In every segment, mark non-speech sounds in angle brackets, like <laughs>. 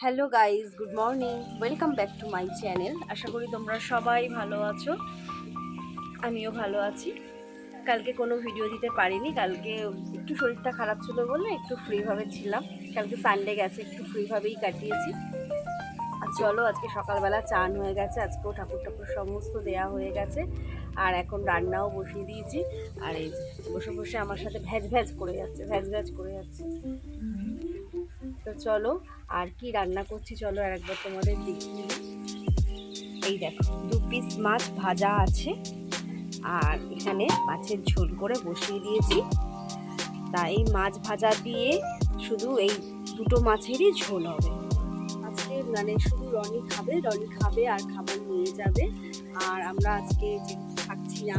Hello guys good morning. Welcome back to my channel. আশা করি তোমরা সবাই ভালো আছো। আমিও ভালো আছি। কালকে কোনো ভিডিও দিতে পারিনি। কালকে একটু শরীরটা খারাপ ছিল বলে একটু ফ্রিভাবে ছিলাম। কালকে সানডে গেছে, একটু ফ্রিভাবেই কাটিয়েছি। আর চলো, আজকে সকালবেলা চান হয়ে গেছে। আজকেও ঠাকুর ঠাকুর সমস্ত দেয়া হয়ে গেছে। আর এখন রান্নাও বসিয়ে দিয়েছি। আর এই বসে বসে আমার সাথে ভ্যাজ ভ্যাজ করে যাচ্ছে, ভ্যাজ ভ্যাজ করে যাচ্ছে। তো চলো, আর কি রান্না করছি চলো আর একবার তোমাদের দেখিয়ে এই দেখো, দু পিস মাছ ভাজা আছে, আর এখানে মাছের ঝোল করে বসিয়ে দিয়েছি। তা এই মাছ ভাজা দিয়ে শুধু এই দুটো মাছেরই ঝোল হবে। আজকে মানে শুধু রনি খাবে রনি খাবে আর খাবার নিয়ে যাবে। আর আমরা আজকে থাকছি না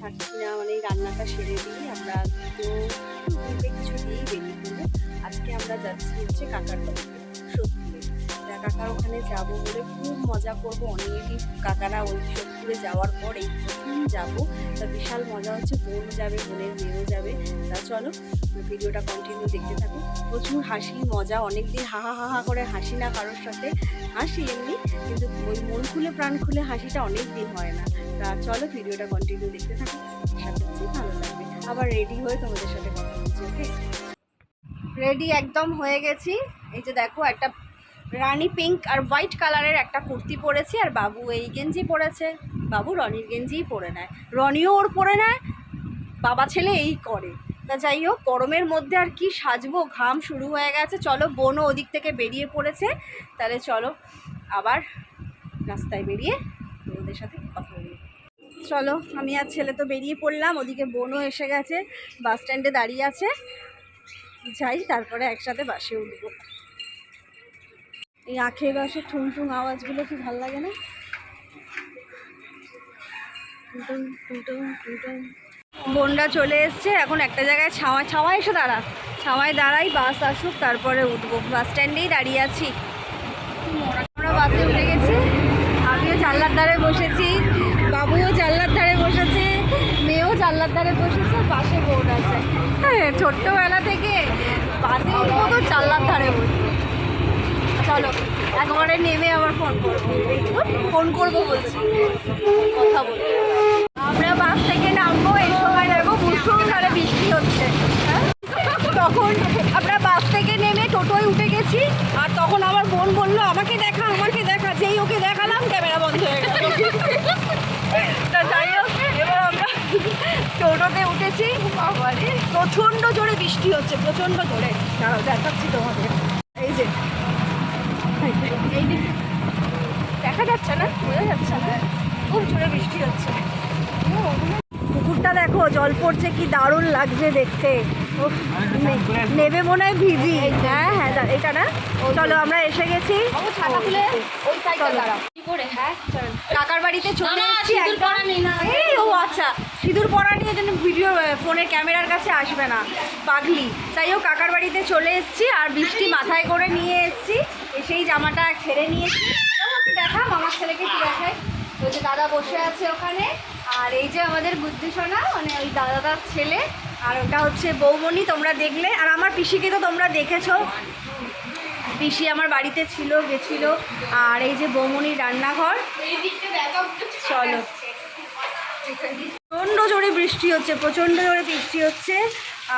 থাকছি না মানে রান্নাটা সেরে দিই। আমরা দুটো কিছু দিয়েই বেরিয়ে আজকে আমরা যাচ্ছি হচ্ছে কাকার সোদপুরে কাকার ওখানে যাব বলে খুব মজা করব। অনেকই কাকারা ওই সোদপুরে যাওয়ার পর এই প্রথম যাব। তা বিশাল মজা হচ্ছে বোন যাবে বোনের মেয়েও যাবে। তা চলো, ভিডিওটা কন্টিনিউ দেখতে থাকো। প্রচুর হাসি, মজা, অনেকদিন হাহা হা হা করে হাসি না কারোর সাথে। হাসি এমনি, কিন্তু ওই মন খুলে, প্রাণ খুলে হাসিটা অনেক দিন হয় না। তা চলো, ভিডিওটা কন্টিনিউ দেখতে থাকো। আশা করছি ভালো লাগবে। আবার রেডি হয়ে তোমাদের সাথে কথা বলছি ওকে রেডি একদম হয়ে গেছি। এই যে দেখো, একটা রানি পিঙ্ক আর হোয়াইট কালারের একটা কুর্তি পরেছি, আর বাবু এই গেঞ্জি পরেছে। বাবু রনির গেঞ্জিই পরে নেয়। রনিও ওর পরে নেয়, বাবা ছেলে এই করে। তা যাই হোক, গরমের মধ্যে আর কি সাজবো, ঘাম শুরু হয়ে গেছে। চলো, বোনও ওদিক থেকে বেরিয়ে পড়েছে। তাহলে চলো, আবার রাস্তায় বেরিয়ে ওদের সাথে কথা বলি। চলো, আমি আর ছেলে তো বেরিয়ে পড়লাম, ওদিকে বোনও এসে গেছে, বাস স্ট্যান্ডে দাঁড়িয়ে আছে। যাই, তারপরে একসাথে বাসে উঠবো। এই আখের বাসে ঠুং ঠুং আওয়াজগুলো কি ভালো লাগে না? বোনরা চলে এসছে, এখন একটা জায়গায় ছাওয়া ছাওয়ায় এসে দাঁড়া। ছাওয়ায় দাঁড়াই, বাস আসুক, তারপরে উঠবো। বাস স্ট্যান্ডেই দাঁড়িয়ে আছি। আমরা বাসে উঠে গেছি। আমিও জানলার ধারে বসেছি, বাবুও জানলার ধারে বসেছে, মেয়েও জানলার ধারে বসেছে পাশে বোন আছে। হ্যাঁ ছোট্টবেলা থেকে বাসে উঠবো তো জানলার ধারে বসবো। চলো, একবারে নেমে আবার ফোন করব। ফোন করব বলছি। কথা আমরা বাস থেকে নামবো, এই সময় দেখব মুসুলধারে বৃষ্টি হচ্ছে। হ্যাঁ? তখন আমরা বাস থেকে নেমে টোটোয় উঠে গেছি, আর তখন আমার বোন বলল, আমাকে দেখা আমাকে দেখা, যেই ওকে দেখালাম, ক্যামেরা বন্ধ হয়ে গেল তা যাই হোক এবার আমরা টোটোতে উঠেছি বাবারে প্রচণ্ড জোরে বৃষ্টি হচ্ছে প্রচণ্ড জোরে। দাঁড়াও দেখাচ্ছি তোমাদের এই যে এই দিকে দেখা যাচ্ছে না বোঝা যাচ্ছে না। খুব জোরে বৃষ্টি হচ্ছে। পুকুরটা দেখো জল পড়ছে কি দারুণ লাগছে দেখতে। নেবে মনে হয় ভিজি। হ্যাঁ হ্যাঁ এটা না? চলো আমরা এসে গেছি। চলো। হ্যাঁ? কাকার বাড়িতে চলে এসেছি। এই ও আচ্ছা। সিঁদুর পরা নিয়ে যেন ভিডিও ফোনের ক্যামেরার কাছে আসবে না। পাগলি। তাই ও কাকার বাড়িতে চলে এসেছি আর বৃষ্টি মাথায় করে নিয়ে এসেছি। এসেই জামাটা ছেড়ে নিয়েছি। একটু দেখা মামার ছেলেকে কি দেখায় ওই যে দাদা বসে আছে ওখানে। আর এই যে আমাদের বুদ্ধি সোনা মানে ওই দাদাদার ছেলে। আর ওটা হচ্ছে বৌমণি তোমরা দেখলে। আর আমার পিসিকে তো তোমরা দেখেছ। পিসি আমার বাড়িতে ছিল, গেছিল, আর এই যে বৌমণির রান্নাঘর। চলো। প্রচণ্ড জোরে বৃষ্টি হচ্ছে, প্রচণ্ড জোরে বৃষ্টি হচ্ছে।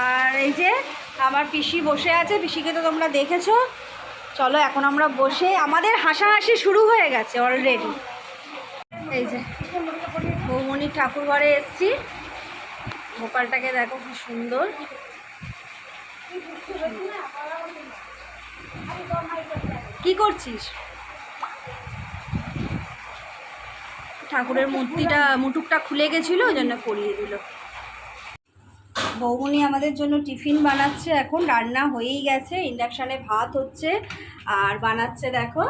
আর এই যে আমার পিসি বসে আছে, পিসিকে তো তোমরা দেখেছ। চলো, এখন আমরা বসে আমাদের হাসাহাসি শুরু হয়ে গেছে অলরেডি এই যে বৌমণির ঠাকুর ঘরে এসছি। গোপালটাকে দেখো কি সুন্দর। কি করছিস? ঠাকুরের মূর্তিটা, মুটুকটা খুলে গেছিল, ওই জন্য করিয়ে দিল। বৌমনি আমাদের জন্য টিফিন বানাচ্ছে এখন, রান্না হয়েই গেছে, ইন্ডাকশানে ভাত হচ্ছে, আর বানাচ্ছে দেখো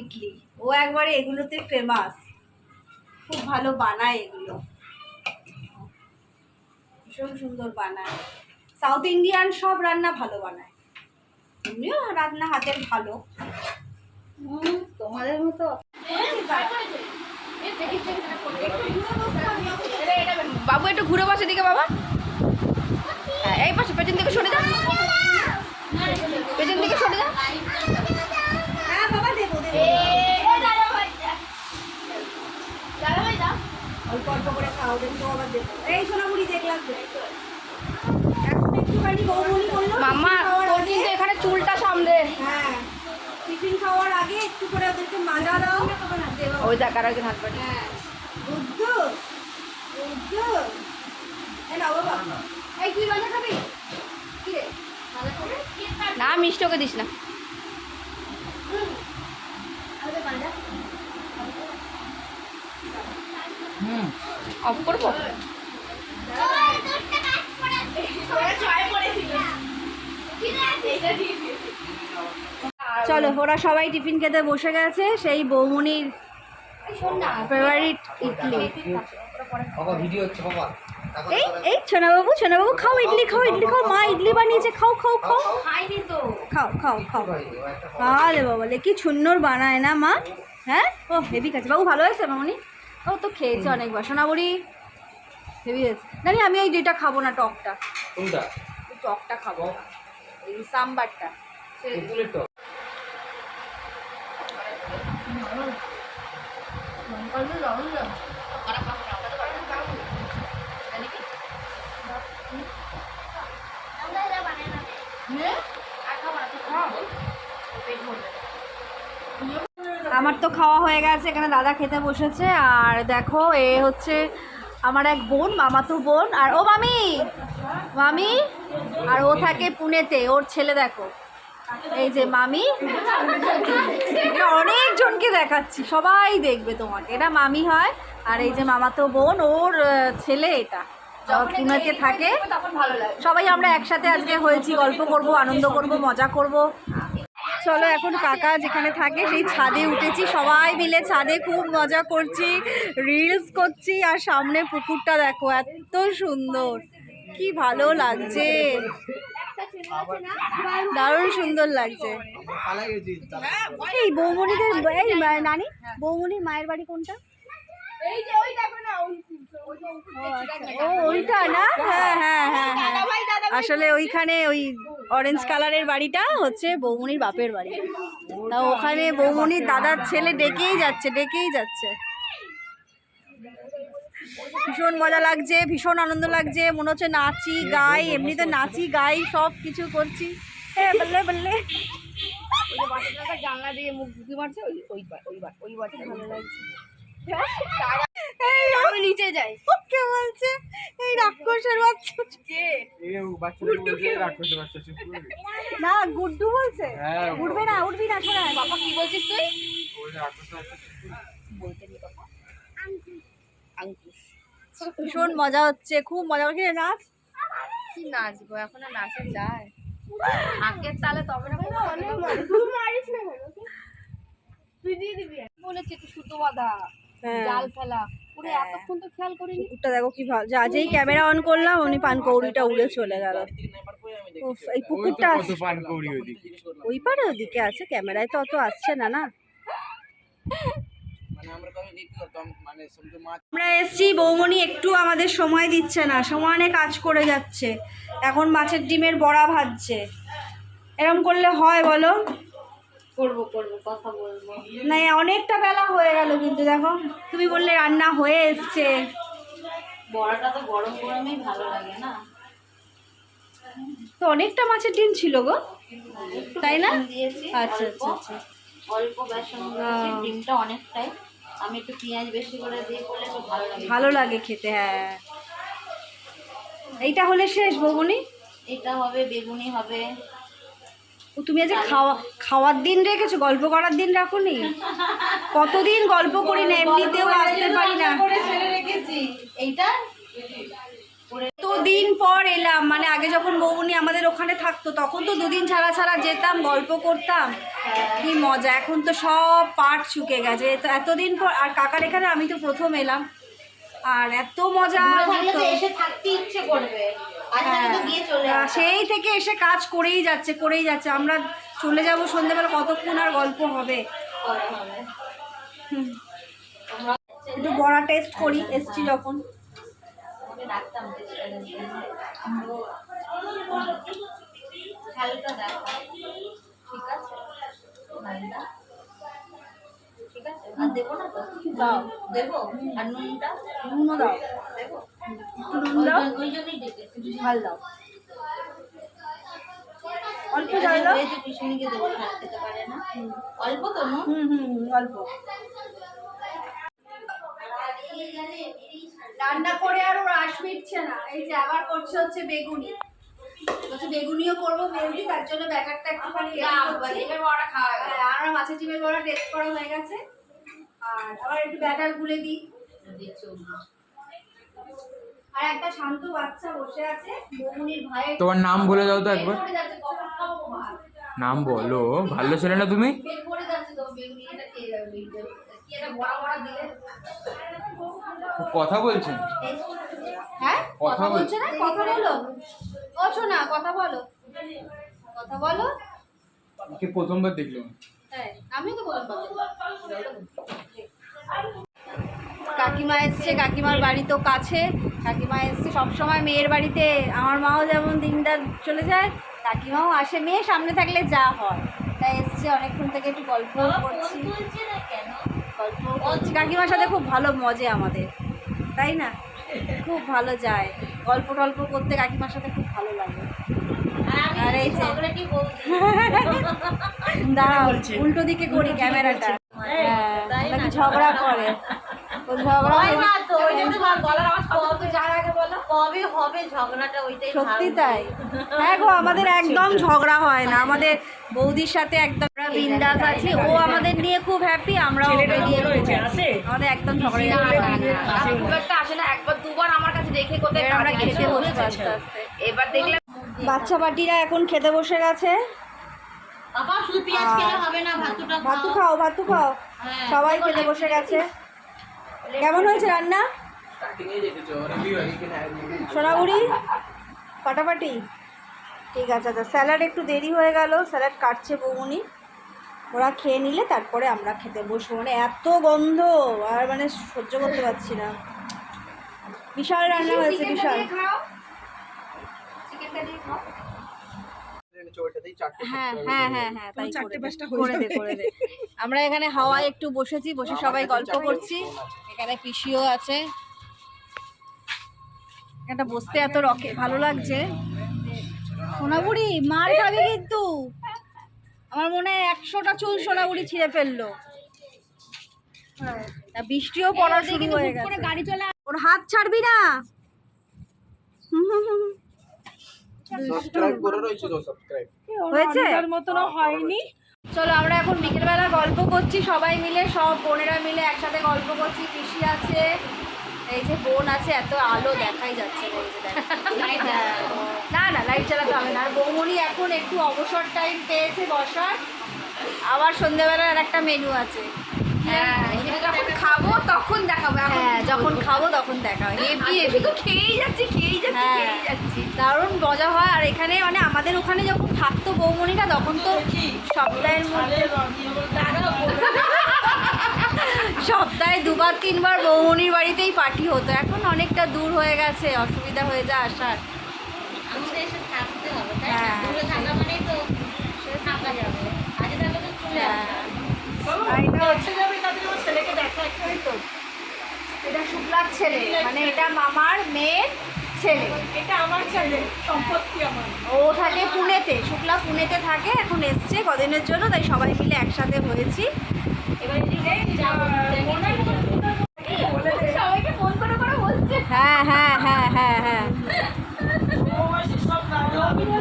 ইডলি। ও একবারে এগুলোতে ফেমাস খুব ভালো বানায় এগুলো। ভীষণ সুন্দর বানায়। সাউথ ইন্ডিয়ান সব রান্না ভালো বানায়। তুমিও রান্না হাতের ভালো। তোমাদের মতো। বাবু একটু ঘুরে বসে দিকে বাবা। এই পাশে পেছন দিকে সরে যান পেছন দিকে সরে যান হ্যাঁ, করে খাও আবার এই সোনামুড়ি দেখলাম মামা চুলটা সামলে। হ্যাঁ। টিফিন খাওয়ার আগে একটু করে ওদেরকে মাজা দাও। দেবো। ওই দেখ আর একজন হাত পাটি হ্যাঁ। বুদ্ধু বুদ্ধু। এই নাও বাবা। এই তুই মাজা খাবি? কি রে? মাজা খাবি? না মিষ্টি ওকে দিস না। মাজা অফ করব? চলো ওরা সবাই টিফিন খেতে বসে গেছে সেই বৌমনির ফেভারিট ইডলি। এই। এই ছোনাবাবু ছোনাবাবু খাও ইডলি খাও ইডলি খাও মা ইডলি বানিয়েছে খাও খাও খাও খাও। খাও খাও আরে বাবা কি সুন্দর বানায় না মা? হ্যাঁ? ও হেভি খাচ্ছে বাবু ভালো হয়েছে মামনি? ও তো খেয়েছে অনেকবার। সোনাবড়ি হেভি হয়েছে। জানি আমি ওই দুইটা খাব না টকটা। টকটা খাব। এই সাম্বারটা আমার তো খাওয়া হয়ে গেছে এখানে দাদা খেতে বসেছে। আর দেখো এ হচ্ছে আমার এক বোন মামাতো বোন। আর ও মামি মামি? আর ও থাকে পুনেতে ওর ছেলে দেখো। এই যে মামি এটা অনেকজনকে দেখাচ্ছি সবাই দেখবে তোমাকে। এটা মামি হয় আর এই যে মামাতো বোন ওর ছেলে এটা। পুনেতে থাকে সবাই আমরা একসাথে আজকে হয়েছি গল্প করব আনন্দ করব মজা করব। চলো এখন কাকা যেখানে থাকে সেই ছাদে উঠেছি। সবাই মিলে ছাদে খুব মজা করছি রিলস করছি আর সামনে পুকুরটা দেখো এত সুন্দর। কি ভালো লাগছে। দারুণ সুন্দর লাগছে। এই বৌমনিদের এই নানি বৌমনির মায়ের বাড়ি কোনটা? ও না? হ্যাঁ হ্যাঁ হ্যাঁ হ্যাঁ। আসলে ওইখানে ওই অরেঞ্জ কালারের বাড়িটা হচ্ছে বৌমনির বাপের বাড়ি। তা ওখানে বৌমনির দাদার ছেলে ডেকেই যাচ্ছে ডেকেই যাচ্ছে। ভীষণ মজা লাগছে ভীষণ আনন্দ লাগছে মনে হচ্ছে নাচি গাই এমনিতে নাচি গাই সব কিছু করছি। হ্যাঁ বললে বললে। ওই যে বাচ্চাটা জানলা দিয়ে মুখ ঢুকি মারছে ওই ওই ওই বা- ভালো লাগছে। আমি নিচে যাই। কে বলছে এই রাক্ষসের বাচ্চা। কে? না গুড্ডু বলছে। হ্যাঁ, উঠবে না উঠবি না শোনা। বাবা কি বলছিস তুই? ভীষণ মজা হচ্ছে খুব মজা হচ্ছে। নাচ? কি নাচবো? এখন আর নাচা যায়। আগের তালে তবে না তুই দিয়ে দিবি। বলেছি তুই সুতো বাঁধা হ্যাঁ। জাল ফেলা। পুরো এতক্ষণ তো খেয়াল করিনি। কুকুরটা দেখো কি ভালো যা যেই ক্যামেরা অন করলাম উনি পানকৌড়িটা উড়ে চলে গেল। উফ, এই পুকুরটা ওই পারে ওদিকে আছে ক্যামেরায় তো অত আসছে না না? আমরা মানে সমুদ্র মাছ আমরা এসছি বৌমনি একটু আমাদের সময় দিচ্ছে না সমানে কাজ করে যাচ্ছে। এখন মাছের ডিমের বড়া ভাজছে। এরম করলে হয় বলো? করব করব কথা বলব। না অনেকটা বেলা হয়ে গেল কিন্তু দেখো তুমি বললে রান্না হয়ে এসছে। বড়াটা তো গরম গরমই ভালো লাগে না। তো অনেকটা মাছের ডিম ছিল গো তাই না? আচ্ছা আচ্ছা আচ্ছা অল্প বেসন ডিমটা অনেকটাই। আমি একটু পেঁয়াজ বেশি করে দিয়ে করলে একটু ভালো লাগে। ভালো লাগে খেতে হ্যাঁ। এইটা হলে শেষ বগুনি? এটা হবে বেগুনি হবে। ও তুমি আজ খাওয়া খাওয়ার দিন রেখেছো? গল্প করার দিন রাখুনি? কতদিন গল্প করি না এমনিতেও আসতে পারি না। রেখেছি। এইটা? তো দিন পর এলাম মানে আগে যখন বৌমনি আমাদের ওখানে থাকতো তখন তো দুদিন ছাড়া ছাড়া যেতাম গল্প করতাম। কি মজা এখন তো সব পাট শুকে গেছে। এতদিন পর আর কাকার এখানে আমি তো প্রথম এলাম। আর এত মজা হ্যাঁ। সেই থেকে এসে কাজ করেই যাচ্ছে করেই যাচ্ছে। আমরা চলে যাব সন্ধ্যেবেলা কতক্ষণ আর গল্প হবে। একটু বড়া টেস্ট করি এসছি যখন। ডাকতাম ঝালটা ঠিক আছে? ঠিক আছে? আর দেবো না তো? দাও। দেবো? আর নুনটা? নুনও দাও। দেবো? একটু নুন দাও। ওই- ওই জন্যই ডেকেছি ঝাল দাও। অল্প ঝাল দাও। ভেজে পিছনিকে দেবো খেতে পারে না। অল্প তো নুন? হুম হুম হুম, অল্প। রান্না করে আর ওর আশ মিটছে না। এই যে আবার করছে হচ্ছে বেগুনি। বলছে বেগুনিও করব বেগুনি তার জন্য ব্যাটারটা একটুখানি ডিমের বড়া খাওয়া হ্যাঁ আর মাছের ডিমের বড়া টেস্ট করা হয়ে গেছে। আর আবার একটু ব্যাটার গুলে দিই। আর একটা শান্ত বাচ্চা বসে আছে বেগুনির ভাইয়ের তোমার নাম বলে দাও তো একবার? নাম বলো ভালো ছেলে না তুমি? পেট যাচ্ছে তো বেগুনি এটা খেয়ে যাবে। কথা বলছেন? হ্যাঁ? কথা বলছে না? কথা বলো। না কথা বলো। কথা বলো। কে প্রথমবার দেখলাম। হ্যাঁ আমিও তো কাকিমা এসছে কাকিমার বাড়ি তো কাছে। কাকিমা এসছে সবসময় মেয়ের বাড়িতে। আমার মাও যেমন দিনটা চলে যায় কাকিমাও আসে। মেয়ে সামনে থাকলে যা হয়। তাই এসছে অনেকক্ষণ থেকে একটু গল্প করছি কেন গল্প করছি। কাকিমার সাথে খুব ভালো মজে আমাদের তাই না? খুব ভালো যায়। গল্প টল্প করতে কাকিমার সাথে খুব ভালো লাগে। আর এই ঝগড়াটি উল্টো দিকে করি ক্যামেরাটা। হ্যাঁ ঝগড়া করে। সত্যি তাই। হ্যাঁ গো আমাদের একদম ঝগড়া হয় না। আমাদের বৌদির সাথে একদম বিন্দাস আছি। ও আমাদের নিয়ে খুব হ্যাপি আমরাও নিয়ে খুব আমাদের একদম ঝগড়া হয় খুব একটা আসে না। একবার দুবার আমার কাছে দেখে কোথায় আমরা খেতে আস্তে এবার দেখলাম বাচ্চা পাটিরা এখন খেতে বসে গেছে। বাবা শুধু পেঁয়াজ খেলে হবে না ভাতুটা ভাতু খাও। খাও ভাতু খাও। হ্যাঁ, সবাই খেতে বসে গেছে। কেমন হয়েছে রান্না? সোনাগুড়ি? পাটাপাটি ঠিক আছে আচ্ছা স্যালাড একটু দেরি হয়ে গেল স্যালাড কাটছে বৌমনি। ওরা খেয়ে নিলে তারপরে আমরা খেতে বসবো। মানে এত গন্ধ আর মানে সহ্য করতে পারছি না। বিশাল রান্না হয়েছে বিশাল। হ্যাঁ হ্যাঁ হ্যাঁ হ্যাঁ তাই করে দে, করে দে করে দে। আমরা এখানে হাওয়ায় একটু বসেছি বসে সবাই গল্প করছি। এখানে পিসিও আছে। এটা বসতে এত রকে ভালো লাগছে। সোনাবুড়ি মার খাবে কিন্তু। আমার মনে হয় একশোটা চুল সোনাবুড়ি ছিঁড়ে ফেলল। বৃষ্টিও পড়া শুরু হয়ে গেছে। গাড়ি চলে ওর হাত ছাড়বি না। হয়েছে? মতনও হয়নি। চলো আমরা এখন বিকেলবেলা গল্প করছি সবাই মিলে সব বোনেরা মিলে একসাথে গল্প করছি। পিসি আছে এই যে বোন আছে এত আলো দেখাই যাচ্ছে। হ্যাঁ। না না লাইট চালাতে হবে না। আর বৌমনি এখন একটু অবসর টাইম পেয়েছে বসার। আবার সন্ধ্যেবেলার আর একটা মেনু আছে। হ্যাঁ এটা যখন খাব তখন দেখাবো। হ্যাঁ যখন খাব তখন দেখা হয় হেভি হেভি শুধু খেয়েই যাচ্ছি খেয়েই যাচ্ছি হ্যাঁ। খেয়েই যাচ্ছি। দারুণ মজা হয়। আর এখানে মানে আমাদের ওখানে যখন থাকতো বৌমনিরা তখন তো সপ্তাহের মধ্যে সপ্তাহে দুবার তিনবার বৌমনির বাড়িতেই পার্টি হতো। এখন অনেকটা দূর হয়ে গেছে অসুবিধা হয়ে যায় আসার। আমাদের এসে থাকতে হবে তাই না? হ্যাঁ। হ্যাঁ। আসবে এটা শুক্লার ছেলে। মানে এটা মামার মেয়ের ছেলে। এটা আমার ছেলে সম্পত্তি আমার। ও থাকে পুনেতে শুক্লা পুনেতে থাকে এখন এসছে কদিনের জন্য তাই সবাই মিলে একসাথে হয়েছি। এবার যাব সবাইকে ফোন করে করে বলছে। হ্যাঁ হ্যাঁ হ্যাঁ হ্যাঁ হ্যাঁ।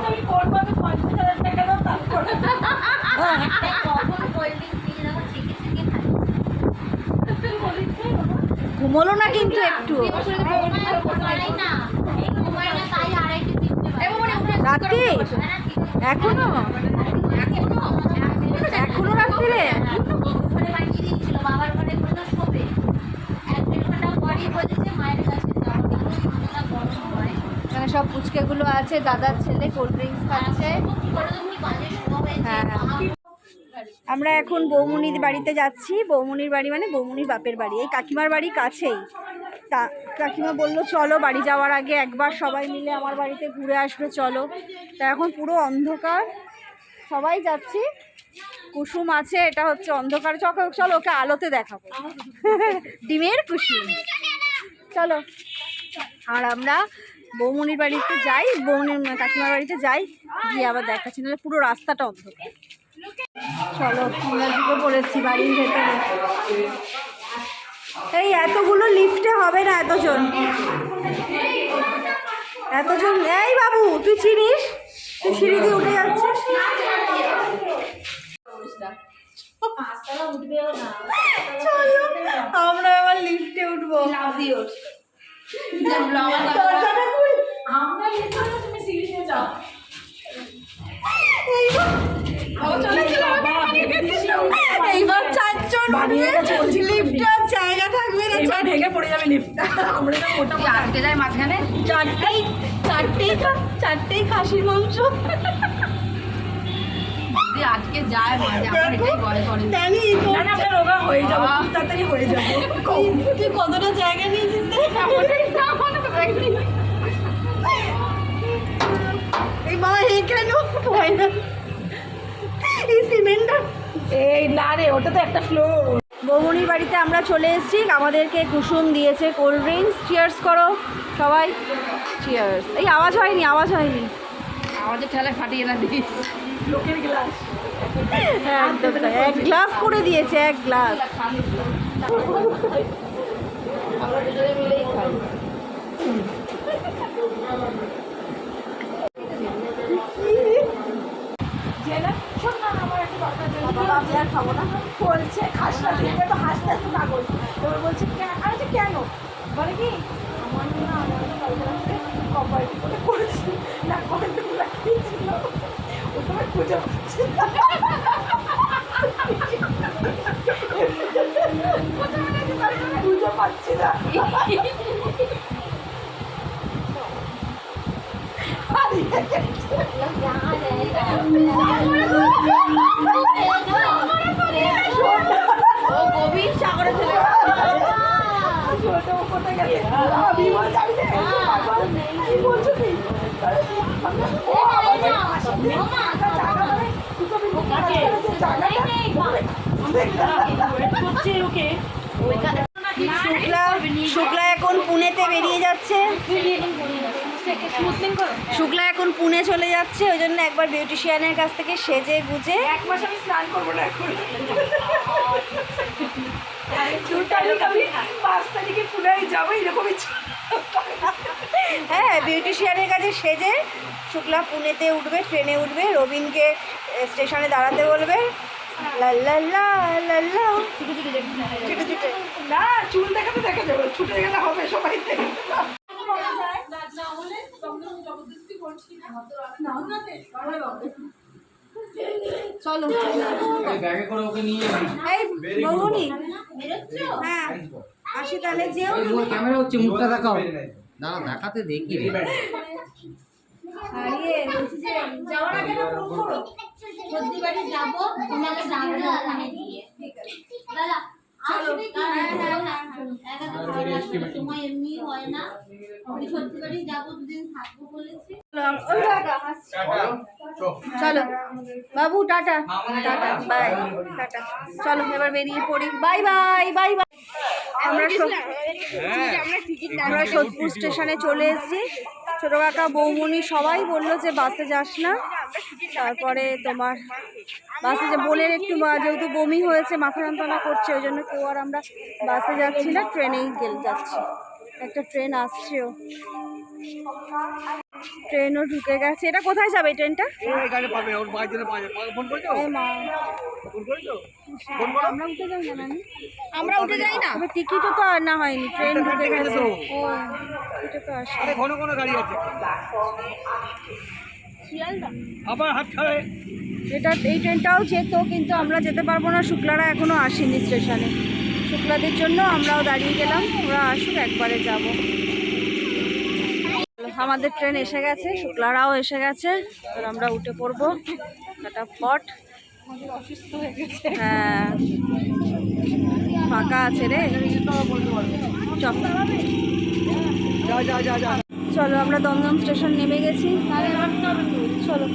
আমি করব আমি পঞ্চাশ রাত্রি। এখনও? এখনও? রাত্রিরে এখানে সব পুচকেগুলো আছে দাদার ছেলে কোল্ড ড্রিঙ্কস খাচ্ছে। হ্যাঁ। আমরা এখন বৌমনির বাড়িতে যাচ্ছি। বৌমনির বাড়ি মানে বৌমনির বাপের বাড়ি। এই কাকিমার বাড়ি কাছেই। তা কাকিমা বলল, চলো বাড়ি যাওয়ার আগে একবার সবাই মিলে আমার বাড়িতে ঘুরে আসবে, চলো। তা এখন পুরো অন্ধকার, সবাই যাচ্ছি। কুসুম আছে, এটা হচ্ছে অন্ধকার। চক, চলো ওকে আলোতে দেখাবো। <laughs> ডিমের কুসুম। চলো। আর আমরা বৌমনির বাড়িতে যাই, বৌমনির কাকিমার বাড়িতে যাই, গিয়ে আবার দেখাচ্ছি, নাহলে পুরো রাস্তাটা অন্ধকার। চলো পড়েছি বাড়ির ভেতরে। এই এতগুলো লিফটে হবে না এতজন? এতজন? এই বাবু তুই চিনিস? তুই সিঁড়ি দিয়ে উঠে যাচ্ছিস? আমরা এবার লিফটে উঠবো। আমরা চারজন লিফটে আর জায়গা থাকবে না ভেঙে পড়ে যাবে লিফটটা আমরা তো মোটা আজকে যায় মাঝখানে। চারটেই চারটেই চারটেই খাসির মাংস। যদি আজকে যায় মাঝে আমার এটাই ভয় করে। জানি না আমরা রোগা হয়ে যাব। তাড়াতাড়ি হয়ে যাব। তুই কতটা জায়গা নিয়েছিস? এই মা এই কেন? হয় না। এই সিমেন্টটা এই না রে ওটা তো একটা ফ্লো বৌমনির বাড়িতে আমরা চলে এসেছি। আমাদেরকে কুসুম দিয়েছে কোল্ড ড্রিঙ্কস চিয়ার্স করো সবাই। চিয়ার্স এই আওয়াজ হয়নি আওয়াজ হয়নি। আমাদের ঠেলায় ফাটিয়ে না দিস। একদম। তাই। এক গ্লাস করে দিয়েছে এক গ্লাস আমরা দুজনে মিলেই খাই। বলছে খাস না তুই তো হাসতে হাসতে না বলছি এবার বলছে কেন? আমি বলছি, কেন? বলে কি আমার না আমার না কালকে কপালটি করে করেছি না কন্ডম লাগিয়েছিল ও তো আমি খুঁজে পাচ্ছি না। খুঁজে পাচ্ছি না। ও গভীর সাগরে চলে শুক্লা এখন পুনেতে বেরিয়ে যাচ্ছে। শুক্লা এখন পুনে চলে যাচ্ছে ওই জন্য একবার বিউটিশিয়ানের কাছ থেকে সেজে গুজে এক মাস আমি স্নান করব না এখন। দু তারিখ আমি পাঁচ তারিখে যাব এরকমই হ্যাঁ বিউটিশিয়ানের কাছে সেজে শুক্লা পুনেতে উঠবে ট্রেনে উঠবে রবিনকে স্টেশনে দাঁড়াতে বলবে। লা লা লা লা লা। ছুটে ছুটে। না চুল দেখাতে দেখা যাবে ছুটে গেলে হবে সবাই চলো। ব্যাগে করে ওকে নিয়ে এই বৌমনি। হ্যাঁ আসি তাহলে যেও ক্যামেরা হচ্ছে মুখটা দেখাও। না না দেখাতে দেখি যাব তোমাকে হয় চলো। বাবু টাটা। Tata bye. টাটা। চলো এবার বেরিয়ে পড়ি। Bye bye bye bye. আমরা সোদপুর স্টেশনে চলে এসেছি। ছোটো কাকা বৌমনি সবাই বলল যে বাসে যাস না। তারপরে তোমার বাসে যে বোনের একটু যেহেতু বমি হয়েছে মাথা যন্ত্রণা করছে ওই জন্য কেউ আর আমরা বাসে যাচ্ছি না ট্রেনেই গেল যাচ্ছি। একটা ট্রেন আসছেও। ট্রেনও ঢুকে গেছে। এটা কোথায় যাবে ট্রেনটা? মা। আমরা উঠে যাই না আমরা উঠে যাই না? টিকিটও তো আর না হয়নি ট্রেন ঢুকে গেছে। ও টিকিটও তো আসে। ঘন ঘন গাড়ি আছে। আবার হাত খাবে। এটা এই ট্রেনটাও যেত কিন্তু আমরা যেতে পারব না শুক্লারা এখনও আসেনি স্টেশনে। শুক্লাদের জন্য আমরাও দাঁড়িয়ে গেলাম ওরা আসুক একবারে যাব। আমাদের ট্রেন এসে গেছে শুক্লারাও এসে গেছে এবার আমরা উঠে পড়ব। একটা ফট। হ্যাঁ ফাঁকা আছে রে। চলো আমরা দমদম স্টেশন নেমে গেছি। চলো।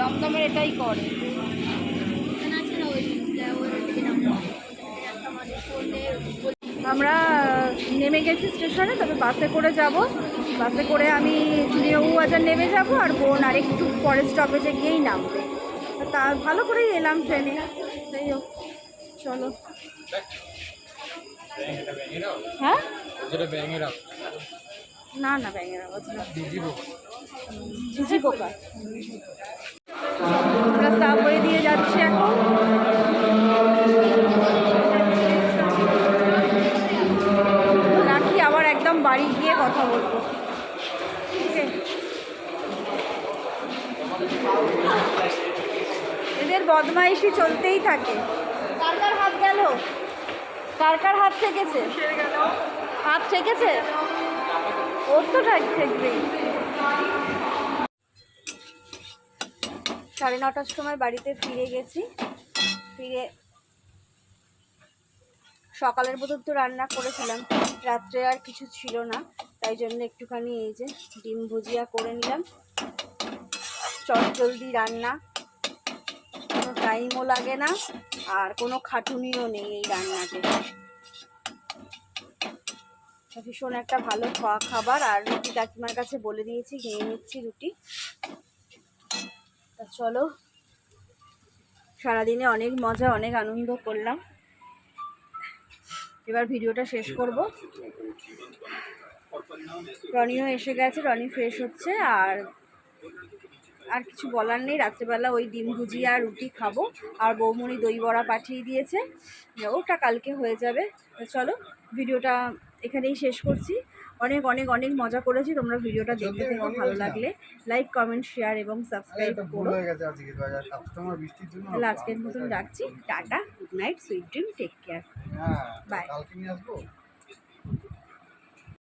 দমদমের এটাই করে। আমরা নেমে গেছি স্টেশনে তবে বাসে করে যাব। বাসে করে আমি নিউ বাজার নেমে যাব আর বোন আর একটু পরে স্টপেজে গিয়েই নামবে। তা ভালো করেই এলাম ট্রেনে। যাই হোক চলো। হ্যাঁ? না না ব্যাঙের আওয়াজ না। ঝিঝি পোকা আমরা সাবওয়ে দিয়ে যাচ্ছি এখন। একদম বাড়ি গিয়ে কথা বলব। এদের বদমাইশি চলতেই থাকে। কার কার হাত গেল? কার কার হাত থেকেছে হাত থেকেছে ওর তো থাকবেই সাড়ে নটার সময় বাড়িতে ফিরে গেছি। ফিরে সকালের বোধ তো রান্না করেছিলাম। রাত্রে আর কিছু ছিল না, তাই জন্য একটুখানি এই যে ডিম ভুজিয়া করে নিলাম। চট জলদি রান্না। কোনো টাইমও লাগে না, আর কোনো খাটুনিও নেই এই রান্নাতে। ভীষণ একটা ভালো খাওয়া খাবার, আর রুটি কাকিমার কাছে বলে দিয়েছি, খেয়ে নিচ্ছি রুটি। তা চলো, সারাদিনে অনেক মজা, অনেক আনন্দ করলাম। এবার ভিডিওটা শেষ করব। রনিও এসে গেছে, রনি ফ্রেশ হচ্ছে, আর আর কিছু বলার নেই। রাত্রেবেলা ওই ডিম ভুজি আর রুটি খাব, আর বৌমনি দই বড়া পাঠিয়ে দিয়েছে। ওটা কালকে হয়ে যাবে। চলো, ভিডিওটা এখানেই শেষ করছি। অনেক অনেক অনেক মজা করেছি। তোমরা ভিডিওটা দেখতে থেকো ভালো লাগলে লাইক কমেন্ট শেয়ার এবং সাবস্ক্রাইব করো। তাহলে আজকের মতন রাখছি। Tata good night sweet dream take care হ্যাঁ